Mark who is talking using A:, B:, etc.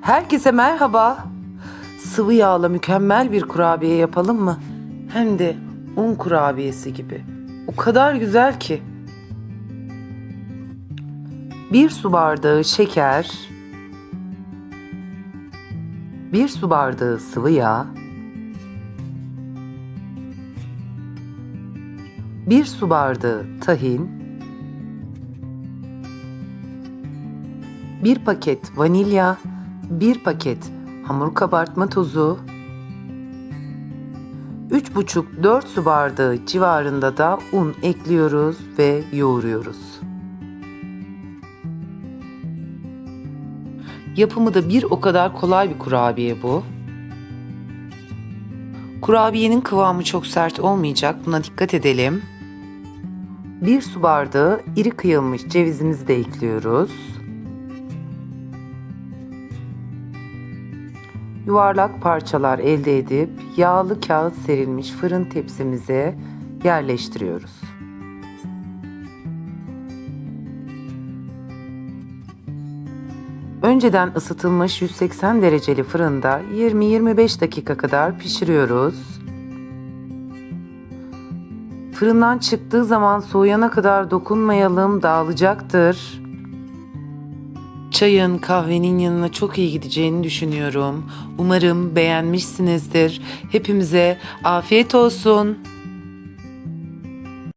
A: Herkese merhaba. Sıvı yağla mükemmel bir kurabiye yapalım mı? Hem de un kurabiyesi gibi. O kadar güzel ki. Bir su bardağı şeker, bir su bardağı sıvı yağ, bir su bardağı tahin, bir paket vanilya, bir paket hamur kabartma tozu, 3,5-4 su bardağı civarında da un ekliyoruz ve yoğuruyoruz. Yapımı da bir o kadar kolay bir kurabiye bu. Kurabiyenin kıvamı çok sert olmayacak. Buna dikkat edelim. Bir su bardağı iri kıyılmış cevizimizi de ekliyoruz. Yuvarlak parçalar elde edip yağlı kağıt serilmiş fırın tepsimize yerleştiriyoruz. Önceden ısıtılmış 180 dereceli fırında 20-25 dakika kadar pişiriyoruz. Fırından çıktığı zaman soğuyana kadar dokunmayalım, dağılacaktır. Çayın, kahvenin yanına çok iyi gideceğini düşünüyorum. Umarım beğenmişsinizdir. Hepimize afiyet olsun.